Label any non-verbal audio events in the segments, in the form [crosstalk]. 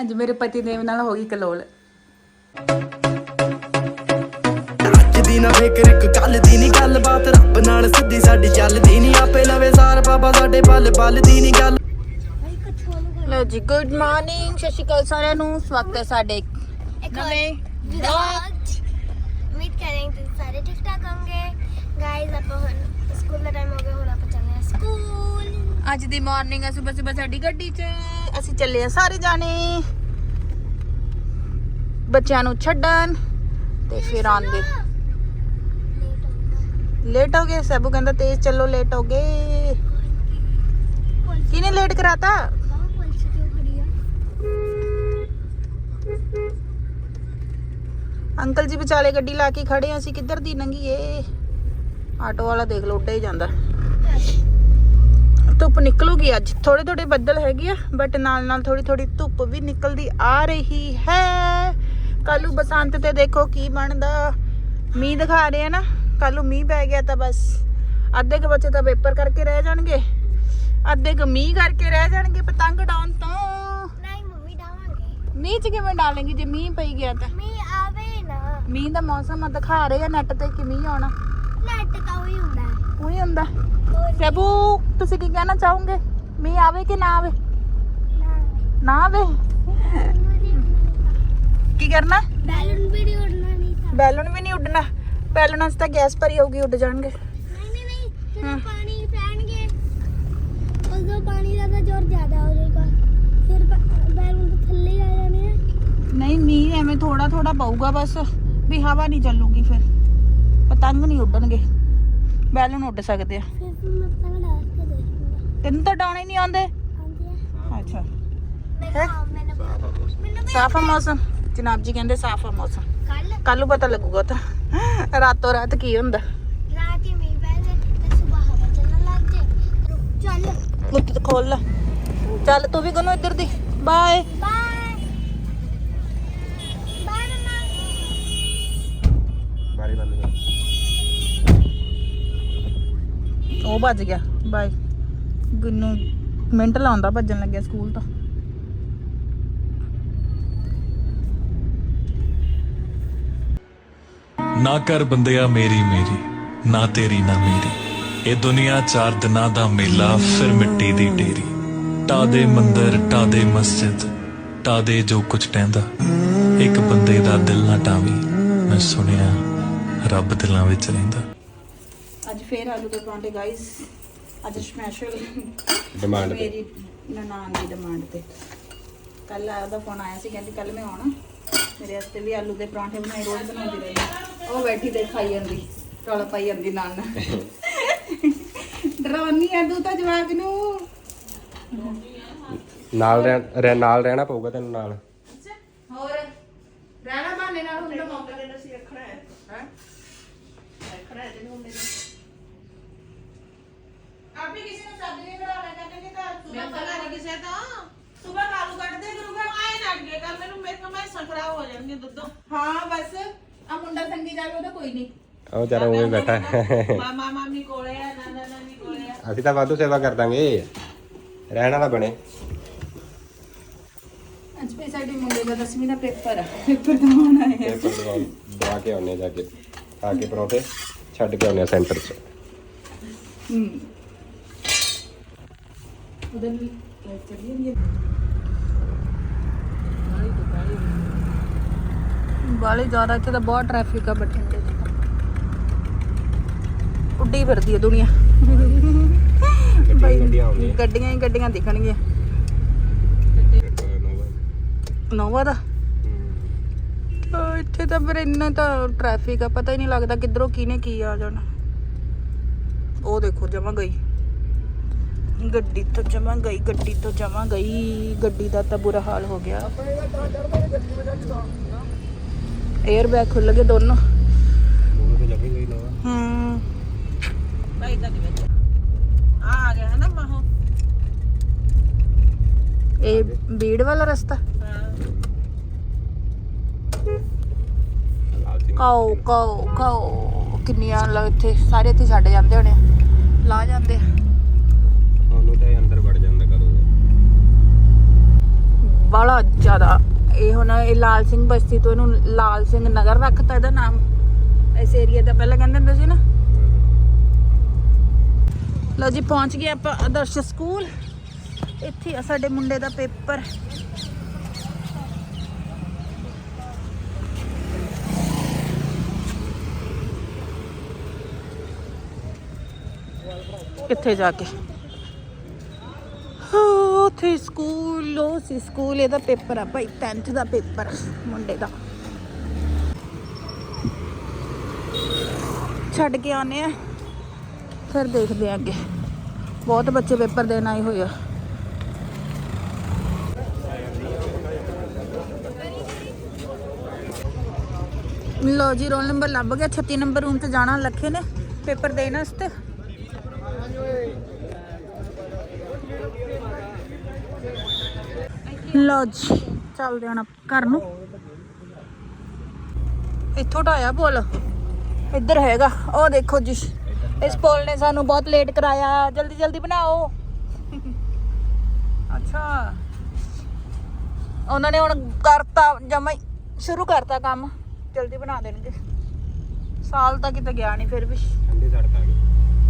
ਅੱਜ ਮੇਰੇ ਪਤੀ ਦੇਵ ਨਾਲ ਹੋ ਗਈ ਕਲੋਲ। ਅੱਜ ਦੀ ਨਾ ਫਿਕਰ ਇੱਕ ਕੱਲ ਦੀ ਨਹੀਂ ਗੱਲਬਾਤ। ਰੱਬ ਨਾਲ ਸਿੱਧੀ ਸਾਡੀ ਚੱਲਦੀ ਨਹੀਂ ਆਪੇ ਲਵੇ ਸਾਰ ਬਾਬਾ ਸਾਡੇ ਪਲ ਪਲ ਦੀ ਨਹੀਂ ਗੱਲ। ਲੋ ਜੀ ਗੁੱਡ ਮਾਰਨਿੰਗ ਸਤਿ ਸ਼੍ਰੀ ਅਕਾਲ ਸਾਰਿਆਂ ਨੂੰ। ਸਵਾਗਤ ਹੈ ਸਾਡੇ ਇੱਕ ਨਵੇਂ ਵਲੌਗ ਉਮੀਦ ਕਰਾਂਗੇ ਤੁਸੀਂ ਸਾਰੇ ਠੀਕ ਠਾਕ ਹੋਵੋਗੇ। ਗਾਇਜ਼ ਆਪਾਂ ਹੁਣ ਸਕੂਲ ਦਾ ਟਾਈਮ ਹੋ ਗਿਆ ਹੁਣ ਆਪਾਂ ਚੱਲੇ ਹਾਂ ਸਕੂਲ ਅੱਜ ਦੀ ਮਾਰਨਿੰਗ ਅਸੀਂ ਬਸ ਬਸ ਸਾਡੀ ਗੱਡੀ 'ਚ। ਅਸੀਂ ਚੱਲੇ ਆ ਸਾਰੇ ਜਾਣੇ। ਬੱਚਿਆਂ ਨੂੰ ਛੱਡਣ ਤੇ ਫਿਰ ਆਉਂਦੇ। ਲੇਟ ਹੋ ਗਏ, ਸੈਬੂ ਕਹਿੰਦਾ ਤੇਜ਼ ਚੱਲੋ ਲੇਟ ਹੋ ਗਏ। ਕਿਹਨੇ ਲੇਟ ਕਰਾਤਾ? ਅੰਕਲ ਜੀ ਵਿਚਾਲੇ ਗੱਡੀ ਲਾ ਕੇ ਖੜੇ ਆ, ਅਸੀਂ ਕਿੱਧਰ ਦੀ ਨੰਗੀਏ? ਆਟੋ ਵਾਲਾ ਦੇਖ ਲਓ, ਉੱਡੇ ਹੀ ਜਾਂਦਾ। ਧੁੱਪ ਨਿਕਲੂਗੀ ਅੱਜ। ਥੋੜੇ ਥੋੜੇ ਬੱਦਲ ਹੈਗੇ ਆ ਬਟ ਨਾਲ ਨਾਲ ਥੋੜੀ ਥੋੜੀ ਧੁੱਪ ਵੀ ਨਿਕਲਦੀ ਆ ਰਹੀ ਹੈ। ਕੱਲੂ ਬਸੰਤ ਤੇ ਦੇਖੋ ਕੀ ਬਣਦਾ। ਮੀਂਹ ਦਿਖਾ ਰਹੇ ਆ ਨਾ ਕੱਲੂ ਮੀਂਹ ਪੈ ਗਿਆ ਤਾਂ ਬਸ। ਅੱਧੇ ਕੁ ਬੱਚੇ ਤਾਂ ਪੇਪਰ ਕਰਕੇ ਰਹਿ ਜਾਣਗੇ। ਅੱਧੇ ਕੁ ਮੀਂਹ ਕਰਕੇ ਰਹਿ ਜਾਣਗੇ ਪਤੰਗ ਡਾਉਣ ਤੋਂ। ਨਹੀਂ ਮੰਮੀ ਡਾਵਾਂਗੇ। ਮੀਂਹ ਚ ਕਿਵੇਂ ਡਾਲੇਂਗੇ ਜੇ ਮੀਂਹ ਪਈ ਗਿਆ ਤਾਂ? ਮੀ ਆਵੇ ਨਾ। ਮੀਂਹ ਦਾ ਮੌਸਮ ਆ ਦਿਖਾ ਰਹੇ ਆ ਨੈਟ ਤੇ ਕਿ ਮੀਂਹ ਆਉਣਾ। ਨੈਟ ਤਾਂ ਉਹੀ ਹੁੰਦਾ। ਹੈ। ਉਹੀ ਹੁੰਦਾ। ਹੋਰ ਸੇਬੂ ਤੁਸੀਂ ਕੀ ਕਹਿਣਾ ਚਾਹੋਗੇ? ਮੀਂਹ ਆਵੇ ਕਿ ਨਾ ਆਵੇ? ਨਾ ਨਾ ਆਵੇ। ਕੀ ਕਰਨਾ? ਬੈਲੂਨ ਵੀ ਨਹੀਂ ਉਡਣਾ ਨਹੀਂ ਤਾਂ। ਬੈਲੂਨ ਵੀ ਨਹੀਂ ਉੱਡਣਾ। ਬੈਲੂਨਾਂ 'ਚ ਤਾਂ ਗੈਸ ਭਰੀ ਹੋਊਗੀ ਉੱਡ ਜਾਣਗੇ। ਨਹੀਂ ਨਹੀਂ ਨਹੀਂ। ਜਦੋਂ ਹਾਂ। ਪਾਣੀ ਪੈਣਗੇ ਉਦੋਂ ਪਾਣੀ ਦਾ ਤਾਂ ਜ਼ੋਰ ਜ਼ਿਆਦਾ ਹੋ ਜਾਏਗਾ। ਫਿਰ ਬ- ਬੈਲੂਨ ਤਾਂ ਥੱਲੇ ਹੀ ਆ ਜਾਣੇ ਆ। ਨਹੀਂ ਮੀਂਹ ਐਵੇਂ ਥੋੜਾ ਥੋੜਾ ਪਊਗਾ ਬਸ। ਵੀ ਹਵਾ ਨਹੀਂ ਚੱਲੂਗੀ ਫਿਰ। ਪਤੰਗ ਨਹੀਂ ਉੱਡਣਗੇ। ਬੈਲੂਨ ਉੱਡ ਸਕਦੇ ਆ। ਫਿਰ ਮੈਂ ਪਤੰਗ ਡਾਲ ਕੇ ਦੇਖੂੰਗਾ ਤੈਨੂੰ ਤਾਂ ਡਾਉਣੇ ਨਹੀਂ ਆਉਂਦੇ? ਅੱਛਾ। ਮੈਂ ਹਾਂ? ਮੈਨੂੰ ਮੈਨੂੰ ਸਾਫ਼ ਆ ਮੌਸਮ। ਜਨਾਬ ਜੀ ਕਹਿੰਦੇ ਸਾਫ਼ ਆ ਮੌਸਮ। ਕੱਲ ਕੱਲ ਨੂੰ ਪਤਾ ਲੱਗੂਗਾ ਤਾਂ। ਰਾਤੋਂ ਰਾਤ ਕੀ ਹੁੰਦਾ? ਰਾਤ ਹੀ ਮੀਂਹ ਪੈ ਜੇ ਤੇ ਸਵੇਰ ਹਵਾ ਚੱਲਣ ਲੱਗ ਜੇ। ਚੱਲ। ਮੁੱਤ ਤੇ ਖੋਲ ਲਾ। ਚੱਲ ਤੂੰ ਵੀ ਗਨੋ ਇੱਧਰ ਦੀ। ਬਾਏ। ਉਹ ਭੱਜ ਗਿਆ। ਬਾਏ। ਗੁੰਨੂ ਮਿੰਟ ਲਾਉਂਦਾ ਭੱਜਣ ਲੱਗਿਆ ਸਕੂਲ ਤੋਂ। ਨਾ ਕਰ ਬੰਦਿਆ ਮੇਰੀ ਮੇਰੀ, ਨਾ ਤੇਰੀ ਨਾ ਮੇਰੀ। ਇਹ ਦੁਨੀਆ ਚਾਰ ਦਿਨਾਂ ਦਾ ਮੇਲਾ, ਫਿਰ ਮਿੱਟੀ ਦੀ ਢੇਰੀ ਟਾ ਦੇ ਮੰਦਰ ਟਾ ਦੇ ਮਸਜਿਦ ਟਾ ਦੇ ਜੋ ਕੁਝ ਟਹਿੰਦਾ ਇੱਕ ਬੰਦੇ ਦਾ ਦਿਲ ਨਾ ਟਾਵੀ। ਮੈਂ ਸੁਣਿਆ ਰੱਬ ਦਿਲਾਂ ਵਿੱਚ ਰਹਿੰਦਾ। ਫੇਰ ਆਲੂ ਦੇ ਪਰੌਂਠੇ ਗਾਇਸ ਅੱਜ ਸਪੈਸ਼ਲ ਡਿਮਾਂਡ ਤੇ। ਮੇਰੀ ਨਨਾਣ ਦੀ ਡਿਮਾਂਡ ਤੇ। ਕੱਲ ਉਹਦਾ ਫੋਨ ਆਇਆ ਸੀ ਕਹਿੰਦੀ ਕੱਲ ਮੈਂ ਆਉਣਾ। ਮੇਰੇ ਵਾਸਤੇ ਵੀ ਆਲੂ ਦੇ ਪਰੌਂਠੇ ਬਣਾਈ ਰੋਜ਼ ਬਣਾਉਂਦੀ ਰਹੀ। ਉਹ ਬੈਠੀ ਤੇ ਖਾਈ ਜਾਂਦੀ ਟੋਲਾ ਪਾਈ ਜਾਂਦੀ ਨਾਲ ਨਾਲ। ਡਰਾਉਣੀ ਆ ਤੂੰ ਤਾਂ ਜਵਾਕ ਨੂੰ। ਨਾਲ ਰਹਿ- ਨਾਲ ਰਹਿਣਾ ਪਊਗਾ ਤੈਨੂੰ ਨਾਲ। ਹੋਰ? ਰਹਿਣਾ ਬਾਨੇ ਨਾਲ ਹੁੰਦਾ ਮੌਕਾ ਦੇ ਅਸੀਂ ਰੱਖਣਾ ਹੈ ਹੈ ਰੱਖਣਾ ਹੈ ਜਿਹਨੂੰ ਮੇਰੇ ਆਪੇ ਕਿਸੇ ਨੂੰ ਸਬਜ਼ੀ ਨਹੀਂ ਬਣਾ ਲੈ ਕਹਿੰਦੇ ਕਿ ਘਰ ਸੁਬਾ ਪਤਾ ਨਹੀਂ ਕਿਸੇ ਤੋਂ ਸੁਬਾ ਕਾਲੂ ਕੱਢ ਦੇ ਕਰੂਗਾ ਆਏ ਨਾ ਅੱਗੇ ਕਰ ਮੈਨੂੰ ਮੇਰੇ ਕੋਲ ਮੈਂ ਖਰਾਬ ਹੋ ਜਾਣਗੇ ਦੁੱਧੋਂ। ਹਾਂ ਬਸ। ਆ ਮੁੰਡਾ ਸੰਗੀ ਜਾਵੇ ਉਹਦਾ ਕੋਈ ਨਹੀਂ। ਉਹ ਵਿਚਾਰਾ ਉਵੇਂ ਹੀ ਬੈਠਾ। ਹੈ। ਮਾਮਾ ਮਾਮੀ ਕੋਲੇ ਆ ਨਾਨਾ ਨਾਨੀ ਕੋਲੇ ਆ। ਅਸੀਂ ਤਾਂ ਵਾਧੂ ਸੇਵਾ ਕਰ ਦਾਂਗੇ। ਰਹਿਣ ਵਾਲਾ ਬਣੇ। ਅੱਜ ਪੇ ਸਾਡੇ ਮੁੰਡੇ ਦਾ 10ਵੀਂ ਦਾ ਪੇਪਰ ਆ। ਪੇਪਰ ਦਵਾਉਣ ਆਏ ਆ। ਪੇਪਰ ਦਵਾ ਦਵਾ ਕੇ ਆਉਣੇ ਜਾ ਕੇ। ਆ ਕੇ ਪਰੌਂਠੇ ਛੱਡ ਕੇ ਆਉਣੇ ਸੈਂਟਰ 'ਚ। ਹੂੰ। ਉਧਰ ਵੀ ਚੱਲੀ ਜਾਂਦੀ ਬਾਲੇ ਜ਼ਿਆਦਾ ਇੱਥੇ ਤਾਂ ਬਹੁਤ ਟ੍ਰੈਫਿਕ ਆ ਬਠਿੰਡੇ 'ਚ ਤਾਂ। ਉੱਡੀ ਫਿਰਦੀ ਹੈ ਦੁਨੀਆ ਬਈ ਗੱਡੀਆਂ ਆਉਂਦੀਆਂ। ਗੱਡੀਆਂ ਹੀ ਗੱਡੀਆਂ ਦਿਖਣਗੀਆਂ ਨੋਵਾ ਦਾ ਅਹ ਇੱਥੇ ਤਾਂ ਫਿਰ ਇੰਨਾ ਤਾਂ ਟ੍ਰੈਫਿਕ ਆ ਪਤਾ ਹੀ ਨਹੀਂ ਲੱਗਦਾ ਕਿੱਧਰੋਂ ਕਿਹਨੇ ਕੀ ਆ ਜਾਣਾ ਉਹ ਦੇਖੋ ਜਮਾ ਗਈ ਗੱਡੀ ਤੋਂ ਜਮਾ ਗਈ, ਗੱਡੀ ਤੋਂ ਜਮਾ ਗਈ, ਗੱਡੀ ਦਾ ਤਾਂ ਬੁਰਾ ਹਾਲ ਹੋ ਗਿਆ। 에ਅਰ ਬੈਗ ਖੁੱਲ ਗਏ ਦੋਨੋਂ। ਹੂੰ। ਭਾਈ ਦਾ ਵਿੱਚ ਆ ਗਿਆ ਹੈ ਨਾ ਮਾਹੋ ਇਹ ਬੀੜ ਵਾਲਾ ਰਸਤਾ? ਲਾਲ ਸਿੰਘ ਕਾਓ ਕਾਓ ਕਾਓ ਕਿੰਨੀਆਂ ਲ- ਇੱਥੇ ਸਾਰੇ ਇੱਥੇ ਛੱਡ ਜਾਂਦੇ ਹੋਣੇ ਆ। ਲਾ ਜਾਂਦੇ ਆ ਉਹਨੂੰ ਤਾਂ ਇਹ ਅੰਦਰ ਵੜ ਜਾਂਦਾ ਕਦੋਂ ਬੜਾ ਜ਼ਿਆਦਾ। ਇਹ ਹੁਣ ਇਹ ਲਾਲ ਸਿੰਘ ਬਸਤੀ ਤੋਂ ਇਹਨੂੰ ਲਾਲ ਸਿੰਘ ਨਗਰ ਰੱਖਤਾ, ਇਹਦਾ ਨਾਮ ਇਸ ਏਰੀਆ ਦਾ ਪਹਿਲਾਂ ਕਹਿੰਦੇ ਹੁੰਦੇ ਸੀ ਨਾ। ਲਓ ਜੀ, ਪਹੁੰਚ ਗਏ ਆਪਾਂ ਆਦਰਸ਼ ਸਕੂਲ। ਇੱਥੇ ਆ ਸਾਡੇ ਮੁੰਡੇ ਦਾ ਪੇਪਰ। ਕਿੱਥੇ ਜਾ ਕੇ। ਹਾਂ, ਸਕੂਲ ਉਹ ਸੀ ਸਕੂਲ ਇਹਦਾ ਪੇਪਰ ਆ ਭਾਈ 10th ਦਾ ਪੇਪਰ ਮੁੰਡੇ ਦਾ। ਛੱਡ ਕੇ ਆਨੇ ਆ ਫਿਰ ਦੇਖਦੇ ਆ ਅੱਗੇ। ਬਹੁਤ ਬੱਚੇ ਪੇਪਰ ਦੇਣ ਆਏ ਹੋਏ ਆ। ਲੋ ਜੀ ਰੋਲ ਨੰਬਰ ਲੱਭ ਗਿਆ 36 ਨੰਬਰ ਰੂਮ 'ਤੇ ਜਾਣਾ ਲੱਖੇ ਨੇ ਪੇਪਰ ਦੇਣ ਵਾਸਤੇ। ਲਓ ਜੀ ਚੱਲਦੇ ਹਾਂ ਘਰ ਨੂੰ। ਇੱਥੋਂ ਢਾਇਆ ਪੁੱਲ। ਇੱਧਰ ਹੈਗਾ ਉਹ ਦੇਖੋ ਜੀ। ਇਸ ਪੁੱਲ ਨੇ ਸਾਨੂੰ ਬਹੁਤ ਲੇਟ ਕਰਾਇਆ। ਜਲਦੀ ਜਲਦੀ ਬਣਾਓ। ਅੱਛਾ। ਉਹਨਾਂ ਨੇ ਹੁਣ ਕਰਤਾ ਜਮਾ ਹੀ ਸ਼ੁਰੂ ਕਰਤਾ ਕੰਮ। ਜਲਦੀ ਬਣਾ ਦੇਣਗੇ। ਸਾਲ ਤਾਂ ਕਿਤੇ ਗਿਆ ਨਹੀਂ ਫਿਰ ਵੀ। ਠੰਡੀ ਸੜਕ ਆ ਗਈ।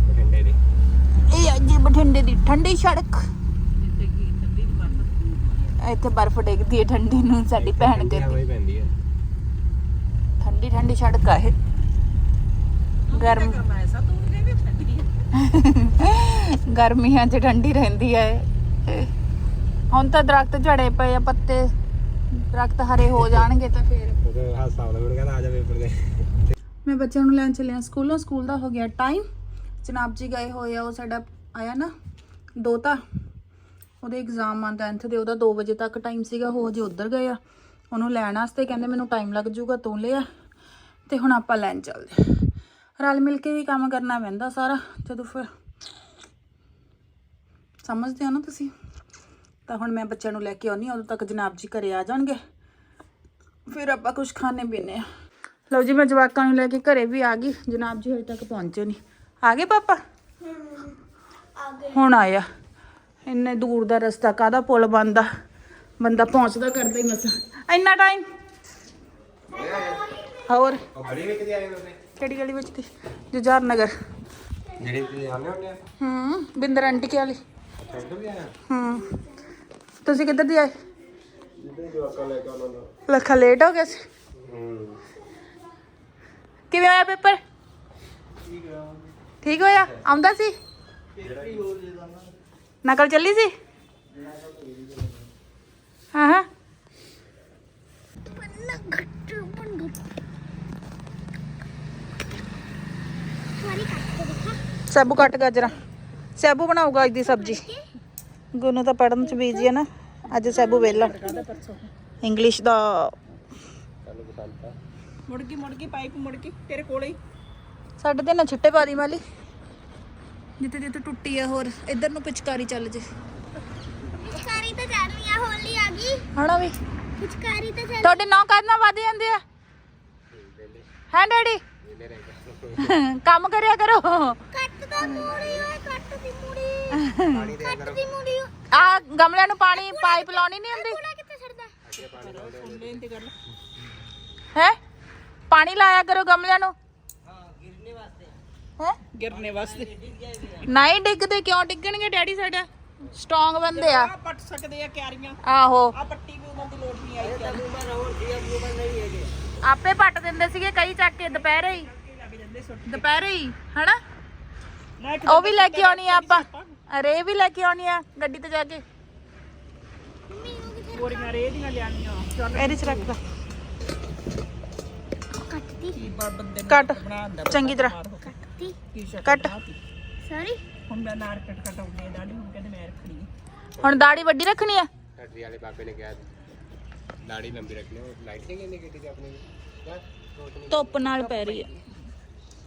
ਬਠਿੰਡੇ ਦੀ। ਇਹ ਆ ਜੀ ਬਠਿੰਡੇ ਦੀ ਠੰਡੀ ਸੜਕ। ਇੱਥੇ ਬਰਫ਼ ਡਿੱਗਦੀ ਹੈ ਠੰਡੀ ਨੂੰ ਸਾਡੀ ਭੈਣ ਠੰਡੀ ਹਵਾ ਹੀ ਪੈਂਦੀ ਹੈ। ਠੰਡੀ ਠੰਡੀ ਸੜਕ ਆ ਇਹ। ਗਰਮ ਮੈਂ ਸਾ? ਤੂੰ ਵੀ ਠੰਡੀ [laughs] ਗਰਮੀਆਂ 'ਚ ਠੰਡੀ ਰਹਿੰਦੀ ਹੈ। ਹੁਣ ਤਾਂ ਦਰਖਤ ਝੜੇ ਪਏ ਆ ਪੱਤੇ। ਦਰਖਤ ਹਰੇ ਹੋ ਜਾਣਗੇ ਤਾਂ ਫੇਰ। ਕਿਉਂਕਿ ਹਾਸਾ ਆਉਂਦਾ ਮੈਨੂੰ ਕਹਿੰਦਾ ਆ ਜਾ ਪੇਪਰ ਦੇ। ਮੈਂ ਬੱਚਿਆਂ ਨੂੰ ਲੈਣ ਚੱਲਿਆ ਸਕੂਲੋਂ। ਸਕੂਲ ਦਾ ਹੋ ਗਿਆ ਟਾਈਮ। ਜਨਾਬ ਜੀ ਗਏ ਹੋਏ ਆ ਉਹ ਸਾਡਾ ਆਇਆ ਨਾ ਦੋਤਾ। ਉਹਦੇ ਐਗਜ਼ਾਮ ਆ 10th ਦੇ ਉਹਦਾ 2 ਵਜੇ ਤੱਕ ਟਾਈਮ ਸੀਗਾ ਉਹ ਹਜੇ ਉੱਧਰ ਗਏ ਆ। ਉਹਨੂੰ ਲੈਣ ਵਾਸਤੇ ਕਹਿੰਦੇ ਮੈਨੂੰ ਟਾਈਮ ਲੱਗ ਜਾਊਗਾ ਤੂੰ ਲਿਆ ਤੇ ਹੁਣ ਆਪਾਂ ਲੈਣ ਚੱਲਦੇ। ਰਲ ਮਿਲ ਕੇ ਹੀ ਕੰਮ ਕਰਨਾ ਪੈਂਦਾ ਸਾਰਾ ਜਦੋਂ ਫਿਰ ਸਮਝਦੇ ਹੋ ਨਾ ਤੁਸੀਂ? ਤਾਂ ਹੁਣ ਮੈਂ ਬੱਚਿਆਂ ਨੂੰ ਲੈ ਕੇ ਆਉਣੀ ਉਦੋਂ ਤੱਕ ਜਨਾਬ ਜੀ ਘਰੇ ਆ ਜਾਣਗੇ। ਫਿਰ ਆਪਾਂ ਕੁਝ ਖਾਣੇ ਪੀਣੇ ਆ। ਲਓ ਜੀ ਮੈਂ ਜਵਾਕਾਂ ਨੂੰ ਲੈ ਕੇ ਘਰੇ ਵੀ ਆ ਗਈ ਜਨਾਬ ਜੀ ਹਜੇ ਤੱਕ ਪਹੁੰਚੇ ਨਹੀਂ। ਆ ਗਏ ਪਾਪਾ? ਹੁਣ ਆਇਆ ਇੰਨੇ ਦੂਰ ਦਾ ਰਸਤਾ ਕਾਹਦਾ ਪੁਲ ਬੰਦਾ ਬੰਦਾ ਪਹੁੰਚਦਾ ਕਰਦਾ ਹੀ ਮਸਾ। ਇੰਨਾ ਟਾਈਮ ਹੋਰ? ਉਹ ਗਲੀ ਵਿੱਚ ਦੀ ਆਏ ਨੇ ਕਿਹੜੀ ਗਲੀ ਵਿੱਚ ਦੀ ਜੁਝਾਰ ਨਗਰ। ਜਿਹੜੇ ਤੇ ਆਉਂਦੇ ਹੁੰਦੇ ਆ? ਹੂੰ ਬਿੰਦਰ ਆਂਟੀ ਕੇ ਵਾਲੀ। ਵੀ ਆਇਆ? ਹੂੰ। ਤੁਸੀਂ ਕਿੱਧਰ ਦੀ ਆਏ? ਜਿੱਦਾਂ ਜਵਾਕਾਂ ਲੈ ਕੇ ਉਹਨਾਂ ਦਾ ਲੱਖਾ ਲੇਟ ਹੋ ਗਿਆ ਸੀ? ਹੂੰ। ਕਿਵੇਂ ਆਇਆ ਪੇਪਰ? ਠੀਕ ਹੋਇਆ? ਆਉਂਦਾ ਸੀ? ਨਕਲ ਚੱਲੀ ਸੀ? ਹਾਂ ਹਾਂ। ਸੈਬੂ ਕੱਟ ਗਾਜਰਾਂ ਸੈਬੂ ਬਣਾਊਗਾ ਅੱਜ ਦੀ ਸਬਜ਼ੀ। ਗੁਨੂੰ ਤਾਂ ਪੜਨ ਚ ਬੀਜੀ ਹੈ ਨਾ। ਅੱਜ ਸੈਬੂ ਵੇਲਾ। ਇੰਗਲਿਸ਼ ਦਾ ਮੁੜ ਗਈ ਮੁੜ ਗਈ ਪਾਈਪ ਮੁੜ ਗਈ ਤੇਰੇ ਕੋਲੇ ਹੀ। ਸਾਡੇ ਤੇ ਨਾ ਛਿੱਟੇ ਪਾ ਦੀ ਮਾਲੀ। ਜਿੱਥੇ ਜਿੱਥੇ ਟੁੱਟੀ ਆ ਹੋਰ ਇੱਧਰ ਨੂੰ ਪਿਚਕਾਰੀ ਚੱਲ ਜੇ। ਪਿਚਕਾਰੀ ਤਾਂ ਚੱਲ ਰਹੀ ਆ ਹੋਲੀ ਆ ਗਈ। ਹਣਾ ਵੀ? ਪਿਚਕਾਰੀ ਤਾਂ ਚੱਲ ਤੁਹਾਡੇ ਨੌ ਕਰਨਾ ਵੱਧ ਜਾਂਦੇ ਆ? ਹੈ ਡੈਡੀ? ਕੰਮ ਕਰਿਆ ਕਰੋ। ਕੱਟ ਦਾ ਮੂੜੀ ਓਏ ਕੱਟ ਦੀ ਮੂੜੀ। ਕੱਟ ਦੀ ਮੂੜੀ ਆ ਗਮਲਿਆਂ ਨੂੰ ਪਾਣੀ ਪਾਈਪ ਲਾਉਣੀ ਨਹੀਂ ਹੁੰਦੀ? ਕੋੜਾ ਕਿੱਥੇ ਛੱਡਦਾ? ਹੈ? ਪਾਣੀ ਲਾਇਆ ਕਰੋ ਗਮਲਿਆਂ ਨੂੰ। ਹੈ? ਗਿਰਨੇ ਵਾਸਤੇ। ਨਹੀਂ ਡਿੱਗਦੇ ਕਿਉਂ? ਡਿੱਗਣਗੇ ਡੈਡੀ ਸਾਡਾ। ਸਟਰੋਂਗ ਬੰਦੇ ਆ। ਆ ਪੱਟ ਸਕਦੇ ਆ ਕਿਆਰੀਆਂ ਆਹੋ। ਆ ਪੱਟੀ ਵੀ ਉਹਨਾਂ ਦੀ ਲੋੜ ਨਹੀਂ ਆਈ ਕਿਆਰੀ ਆਪੇ ਪੱਟ ਦਿੰਦੇ ਸੀਗੇ ਕਈ ਚੱਕ ਕੇ ਦੁਪਹਿਰੇ ਹੀ। ਦੁਪਹਿਰੇ ਹੀ ਹਨਾ? ਨਾ ਇੱਕ ਉਹ ਵੀ ਲੈ ਕੇ ਆਉਣੀ ਆ ਆਪਾਂ। ਅਰੇ ਇਹ ਵੀ ਲੈ ਕੇ ਆਉਣੀ ਆ ਗੱਡੀ ਤੇ ਜਾ ਕੇ। ਬੋਰੀਆਂ ਰੇ ਦੀਆਂ ਲਿਆਣੀਆਂ ਚੱਲ। ਇਹਦੇ ਚ ਰੱਖ ਕੱਟ ਦੀ ਕੀ ਬਾ ਬੰਦੇ ਨੂੰ ਕੱਟ। ਬਣਾਉਂਦਾ ਚੰਗੀ ਤਰ੍ਹਾਂ। ਕੱਟ ਦੀ ਕੀ ਸ਼ਕਲ ਕੱਟ। ਸੌਰੀ? ਹੁਣ ਮੈਂ ਨਾਰ ਕੱਟ ਕਟਾਉਂਦੇ ਦਾੜੀ ਹੁਣ ਕਹਿੰਦੇ ਮੈਂ ਰੱਖਣੀ ਆ। ਹੁਣ ਦਾੜੀ ਵੱਡੀ ਰੱਖਣੀ ਆ? ਫੈਕਟਰੀ ਵਾਲੇ ਬਾਬੇ ਨੇ ਕਿਹਾ ਦਾੜੀ ਲੰਬੀ ਰੱਖਣੀ ਉਹ ਲਾਈਟ ਨਹੀਂ ਕਹਿੰਦੇ ਕਿਤੇ ਆਪਣੀ ਰੋਸ਼ਨੀ ਧੁੱਪ ਨਾਲ ਪੈ ਰਹੀ ਆ।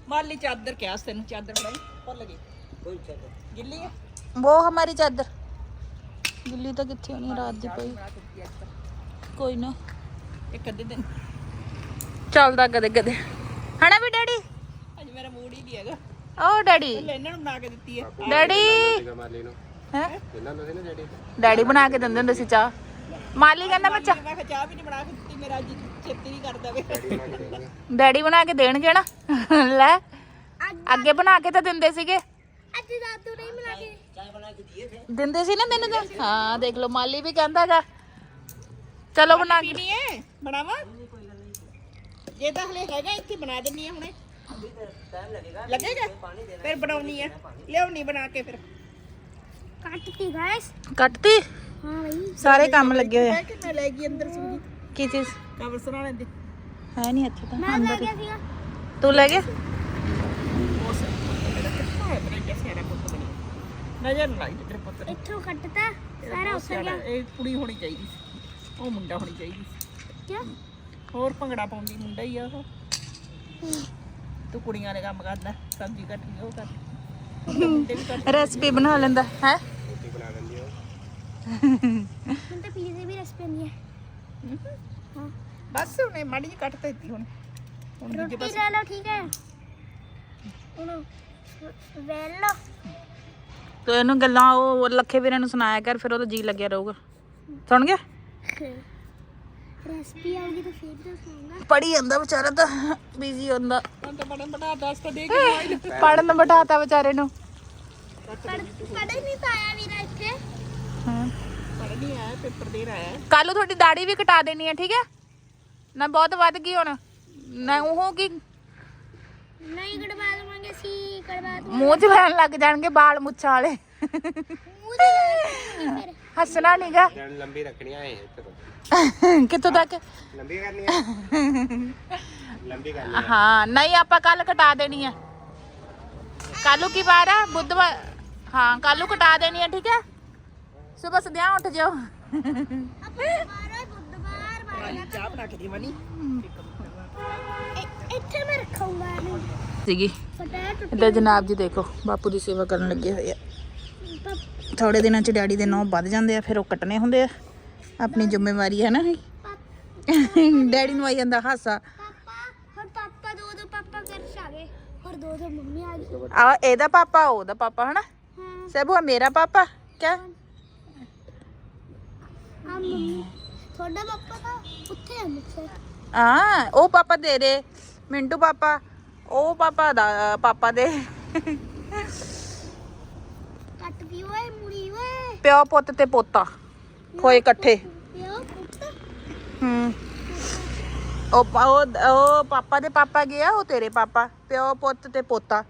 ਮਾਲੀ ਚਾਦਰ ਕਿਹਾ ਸੀ ਤੈਨੂੰ ਚਾਦਰ ਫੜਾਈ ਭੁੱਲ ਗਈ। ਕੋਈ ਚਾਦਰ? ਗਿੱਲੀ ਆ? ਉਹ ਹਮਾਰੀ ਚਾਦਰ। ਗਿੱਲੀ ਤਾਂ ਕਿੱਥੇ ਹੋਣੀ ਰਾਤ ਦੀ ਪਈ। ਕੋਈ ਨਾ। ਇੱਕ ਅੱਧੇ ਦਿਨ। ਚੱਲਦਾ ਕਦੇ ਕਦੇ ਹਨਾ ਵੀ ਡੈਡੀ? ਹੀ ਹੈਗਾ। ਓ ਡੈਡੀ। ਲੈ ਇਹਨਾਂ ਨੂੰ ਬਣਾ ਕੇ ਦਿੱਤੀ ਹੈ। ਡੈਡੀ। ਮਾਲੀ ਨੂੰ। ਹੈ? ਇਹਨਾਂ ਨੂੰ ਸੀ ਨਾ ਜਿਹੜੀ ਡੈਡੀ ਬਣਾ ਕੇ ਦਿੰਦੇ ਹੁੰਦੇ ਸੀ ਚਾਹ। ਮਾਲੀ ਕਹਿੰਦਾ ਮੈਂ ਚਾਹ ਮੈਂ ਕਿਹਾ ਚਾਹ ਵੀ ਨਹੀਂ ਬਣਾ ਕੇ ਦਿੱਤੀ ਮੇਰਾ ਜੀ ਛੇਤੀ ਨਹੀਂ ਕਰਦਾ ਵੇ। ਡੈਡੀ ਬਣਾ ਕੇ ਦੇਣਗੇ। ਨਾ। ਲੈ ਅੱਗੇ ਬਣਾ ਕੇ ਤਾਂ ਦਿੰਦੇ ਸੀਗੇ। ਅੱਜ ਦਾਦੂ ਨਹੀਂ ਮਿਲਾ ਕੇ। ਦਿੰਦੇ ਸੀ ਨਾ ਤੈਨੂੰ ਤਾਂ। ਹਾਂ ਦੇਖ ਲਓ ਮਾਲੀ ਵੀ ਕਹਿੰਦਾਗਾ। ਚਲੋ ਬਣਾ ਕੇ ਪੀਣੀ ਹੈ? ਬਣਾਵਾ? ਜੇ ਤਾਂ ਹਲੇ ਹੈਗਾ ਇੱਥੇ ਬਣਾ ਦਿੰਨੀ ਆ ਹੁਣੇ। ਲੱਗੇਗਾ? ਫਿਰ ਬਣਾਉਣੀ ਆ। ਲਿਆਉਣੀ ਬਣਾ ਕੇ ਫਿਰ। ਕੱਟਤੀ ਗਾਇਸ। ਕੱਟਤੀ? ਹਾਂ ਬਈ। ਸਾਰੇ ਕੰਮ ਲੱਗੇ ਹੋਏ ਆ। ਕਿ ਮੈਂ ਲੈ ਗਈ ਅੰਦਰ ਸੁਣੀ ਕੀ ਚੀਜ਼? ਕਵਰ ਸਰਾਣੇ ਦੇ ਹੈ ਨਹੀਂ ਅੱਛਾ ਤਾਂ। ਮੈਂ ਲੈ ਗਿਆ ਸੀਗਾ। ਤੂੰ ਲੈ ਗਿਆ? ਨਜ਼ਰ ਨਾ ਲਾਈ ਤੇਰੇ ਪੁੱਤ ਨੇ ਇੱਥੋਂ ਕੱਟਤਾ ਸਾਰਾ ਉੱਤਰ ਗਿਆ। ਇਹ ਕੁੜੀ ਹੋਣੀ ਚਾਹੀਦੀ ਸੀ। ਉਹ ਮੁੰਡਾ ਹੋਣੀ ਚਾਹੀਦੀ ਸੀ। ਕਿਉਂ? ਹੋਰ ਭੰਗੜਾ ਪਾਉਂਦੀ ਮੁੰਡਾ ਹੀ ਆ ਉਹ। ਤੂੰ ਕੁੜੀਆਂ ਦੇ ਕੰਮ ਕਰਦਾ ਸਬਜ਼ੀ ਕੱਟਣੀ ਉਹ ਕਰ। ਰੈਸਪੀ ਬਣਾ ਲੈਂਦਾ ਹੈ? ਰੋਟੀ ਬਣਾ ਲੈਂਦੀ ਹੋ ਹੁਣ ਤਾਂ ਪੀਜ਼ੇ ਵੀ ਰਸ ਪੈਂਦੀ ਹੈ ਹਾਂ। ਬਸ ਉਹਨੇ ਮਾੜੀ ਜਿਹੀ ਕੱਟ ਦਿੱਤੀ ਹੁਣ। ਹੁਣ ਦੂਜੇ ਰੋਟੀ ਲੈ ਲਓ ਠੀਕ ਹੈ? ਹੁਣ ਵੇਲ ਲਓ। ਤੂੰ ਇਹਨੂੰ ਗੱਲਾਂ ਉਹ ਲੱਖੇ ਵੀਰਾਂ ਨੂੰ ਸੁਣਾਇਆ ਕਰ ਫਿਰ ਉਹਦਾ ਜੀ ਲੱਗਿਆ ਰਹੂਗਾ। ਸੁਣ ਗਿਆ? ਰੈਸਪੀ ਆਉਗੀ ਤਾਂ ਫਿਰ ਦੱਸਾਂਗਾ। ਪੜੀ ਜਾਂਦਾ ਵਿਚਾਰਾ ਤਾਂ ਬਿਜ਼ੀ ਹੁੰਦਾ। ਹੁਣ ਤਾਂ ਬੜਾ ਬੜਾ ਦੱਸ ਤਾਂ ਦੇ ਕੇ ਪੜਨ ਬਿਠਾਤਾ ਵਿਚਾਰੇ ਨੂੰ। ਪੜ ਪੜ੍ਹ ਨਹੀਂ ਪਾਇਆ ਵੀਰਾ ਇੱਥੇ। ਹਾਂ। ਪੜ੍ਹਨੀ ਆਇਆ ਪੇਪਰ ਦੇਣ ਆਇਆ। ਕੱਲ ਨੂੰ ਤੁਹਾਡੀ ਦਾੜੀ ਵੀ ਕਟਾ ਦੇਣੀ ਹੈ ਠੀਕ ਹੈ? ਨਾ ਬਹੁਤ ਵੱਧ ਗਈ ਹੁਣ। ਨਾ ਉਹ ਕੀ ਨਹੀਂ ਕਢਵਾ ਦਵਾਂਗੇ ਸੀ ਕਢਵਾ ਦਵਾਂਗੇ। ਮੂੰਹ 'ਚ ਪੈਣ ਲੱਗ ਜਾਣਗੇ ਬਾਲ ਮੁੱਛਾਂ ਵਾਲੇ। ਮੂੰਹ ਫਿਰ। ਹੱਸਣਾ ਨਹੀਂਗਾ ਜਣ ਲੰਬੀ ਰੱਖਣੀ ਆਏ ਇੱਥੇ ਤੋਂ। ਕਿੱਥੋਂ ਤੱਕ? ਲੰਬੀ ਕਰਨੀ ਹੈ ਲੰਬੀ ਕਰਨੀ ਹੈ ਹਾਂ ਨਹੀਂ ਆਪਾਂ ਕੱਲ ਕਟਾ ਦੇਣੀ ਹੈ ਕੱਲੂ ਕੀ ਵਾਰ ਆ? ਬੁੱਧਵਾਰ। ਹਾਂ ਕੱਲੂ ਕਟਾ ਦੇਣੀ ਹੈ ਠੀਕ ਹੈ ਸਵੇਰ ਸਦਿਆਂ ਉੱਠ ਜਾਓ। ਬੁੱਧਵਾਰ ਬੁੱਧਵਾਰ ਵਾਲਾ ਚਾਹ ਬਣਾ ਕੇ ਦੇਵਾਂਗੀ ਇ- ਇੱਥੇ ਮੈਂ ਰੱਖੂੰਗਾ ਇਹਨੂੰ। ਸੀਗੀ। ਫਟਾ ਟੁੱਟ ਇੱਧਰ ਜਨਾਬ ਜੀ ਦੇਖੋ ਬਾਪੂ ਦੀ ਸੇਵਾ ਕਰਨ ਲੱਗੇ ਹੋਏ ਆ। ਥੋੜੇ ਦਿਨਾਂ ਚ ਡੈਡੀ ਦੇ ਨੌ ਵੱਧ ਜਾਂਦੇ ਆ ਫਿਰ ਉਹ ਕੱਟਣੇ ਹੁੰਦੇ ਆ। ਆਪਣੀ ਜ਼ਿੰਮੇਵਾਰੀ ਹੈ ਨਾ। ਡੈਡੀ ਨੂੰ ਆਈ ਜਾਂਦਾ ਹਾਸਾ। ਪਾਪਾ ਹੁਣ ਪਾਪਾ ਦੋ ਦੋ ਪਾਪਾ ਕਰ ਆ ਗਏ। ਹੋਰ ਦੋ ਦੋ ਮੰਮੀ ਆ ਗਈ। ਆ ਇਹਦਾ ਪਾਪਾ ਉਹਦਾ ਪਾਪਾ ਹਨਾ? ਸਭੂ ਆ ਮੇਰਾ ਪਾਪਾ? ਕਿਆ? ਆ ਮੰਮੀ। ਤੁਹਾਡਾ ਪਾਪਾ ਤਾਂ ਉੱਥੇ ਹੈ ਮੁੱਛੇ ਆ ਉਹ ਪਾਪਾ ਦੇ ਦੇ ਮਿੰਟੂ ਪਾਪਾ ਉਹ ਪਾਪਾ ਦਾ ਪਾਪਾ ਦੇ ਕੱਟ ਦੀ ਓਏ ਮੁੜੀ ਓਏ ਪਿਓ ਪੁੱਤ ਤੇ ਪੋਤਾ ਹੋਏ ਇਕੱਠੇ। ਪਿਓ ਪੁੱਤ ਹੂੰ। ਉਹ ਪਾ- ਉਹ ਉਹ ਪਾਪਾ ਦੇ ਪਾਪਾ ਗਿਆ ਉਹ ਤੇਰੇ ਪਾਪਾ ਪਿਓ ਪੁੱਤ ਤੇ ਪੋਤਾ।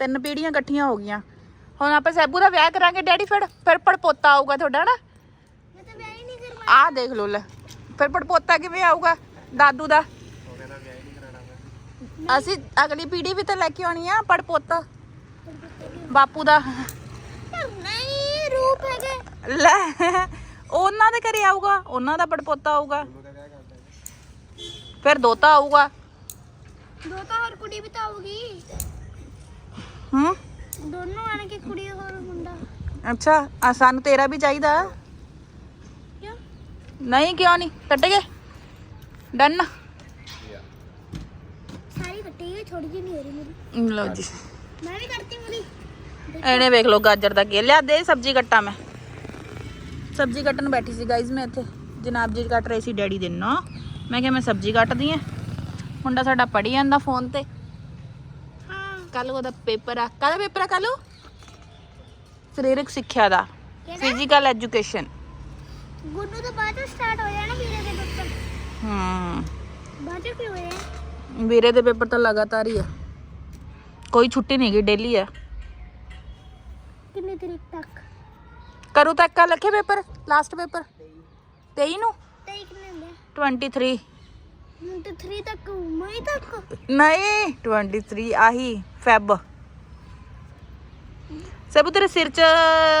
ਤਿੰਨ ਪੀੜੀਆਂ ਇਕੱਠੀਆਂ ਹੋ ਗਈਆਂ। ਹੁਣ ਆਪਾਂ ਸੈਬੂ ਦਾ ਵਿਆਹ ਕਰਾਂਗੇ ਡੈਡੀ ਫਿਰ ਫਿਰ ਪੜਪੋਤਾ ਆਊਗਾ ਤੁਹਾਡਾ ਨਾ? ਮੈਂ ਤਾਂ ਵਿਆਹ ਹੀ ਨਹੀਂ ਕਰਵਾ ਆਹ ਦੇਖ ਲੋ ਲੈ ਫਿਰ ਪੜਪੋਤਾ ਕਿਵੇਂ ਆਊਗਾ ਦਾਦੂ ਦਾ? ਅਸੀਂ ਅਗਲੀ ਪੀੜ੍ਹੀ ਵੀ ਤਾਂ ਲੈ ਕੇ ਆਉਣੀ ਆ ਪੜਪੋਤਾ ਬਾਪੂ ਦਾ। ਰੂਪ ਹੈਗੇ। ਲੈ ਉਹਨਾਂ ਦੇ ਘਰੇ ਆਊਗਾ ਉਹਨਾਂ ਦਾ ਪੜਪੋਤਾ ਆਊਗਾ। ਫਿਰ ਦੋਤਾ ਆਊਗਾ। ਦੋ ਤਾਂ ਹੋਰ ਕੁੜੀ ਵੀ ਤਾਂ ਆਊਗੀ। ਹੂੰ? ਦੋਨੋਂ ਆਣ ਕੇ ਕੁੜੀ ਹੋਰ ਮੁੰਡਾ। ਅੱਛਾ ਆ ਸਾਨੂੰ ਤੇਰਾ ਵੀ ਚਾਹੀਦਾ। ਕਿਉਂ? ਨਹੀਂ ਕਿਉਂ ਨਹੀਂ? ਕੱਟ ਗਏ ਡਨ। ਸਾਰੀ ਕੱਟੀ ਗਈ ਥੋੜੀ ਜਿਹੀ ਨਹੀਂ ਹੋ ਰਹੀ ਮੇਰੀ। ਲਓ ਜੀ। ਮੈਂ ਵੀ ਕਰਤੀ ਮੇਰੀ ਇਹਨੇ ਵੇਖ ਲਓ ਗਾਜਰ ਦਾ ਕੀ ਲਿਆ ਦੇ ਸਬਜ਼ੀ ਕੱਟਾਂ ਮੈਂ। ਸਬਜ਼ੀ ਕੱਟਣ ਬੈਠੀ ਸੀ ਗਾਇਜ਼ ਮੈਂ ਇੱਥੇ। ਜਨਾਬ ਜੀ ਕੱਟ ਰਹੇ ਸੀ ਡੈਡੀ ਦੇ ਨਾ। ਮੈਂ ਕਿਹਾ ਮੈਂ ਸਬਜ਼ੀ ਕੱਟਦੀ ਆ। ਮੁੰਡਾ ਸਾਡਾ ਪੜ੍ਹੀ ਜਾਂਦਾ ਫੋਨ ਤੇ। ਹਾਂ ਕੱਲ ਉਹਦਾ ਪੇਪਰ ਆ। ਕਾਹਦਾ ਪੇਪਰ ਆ ਕੱਲ? ਸਰੀਰਕ ਸਿੱਖਿਆ ਦਾ। ਫਿਜ਼ੀਕਲ ਐਜੂਕੇਸ਼ਨ ਗੁੱਡੂ ਤਾਂ ਬਾਅਦ ਸਟਾਰਟ ਹੋ ਜਾਣਾ ਵੀਰੇ ਦੇ ਪੇਪਰ। ਹੂੰ। ਬਾਅਦ ਕਿਉਂ ਹੋਇਆ? ਵੀਰੇ ਦੇ ਪੇਪਰ ਤਾਂ ਲਗਾਤਾਰ ਹੀ ਆ। ਕੋਈ ਛੁੱਟੀ ਨਹੀਂ ਗਈ ਡੇਲੀ ਆ। ਕਿੰਨੇ ਤਰੀਕ ਤੱਕ। ਕਰੂ ਤੱਕ ਕਾ ਲੱਖੇ ਪੇਪਰ ਲਾਸਟ ਪੇਪਰ। 23 ਨੂੰ? ਤਰੀਕ ਕਿੰਨੇ ਹੁੰਦੇ? 23 ਹੁਣ ਤੇ 3 ਤੱਕ ਮਈ ਤੱਕ। ਨਹੀਂ 23 ਆਹੀ ਫੈਬ। ਸਭ ਤੇਰੇ ਸਿਰ 'ਚ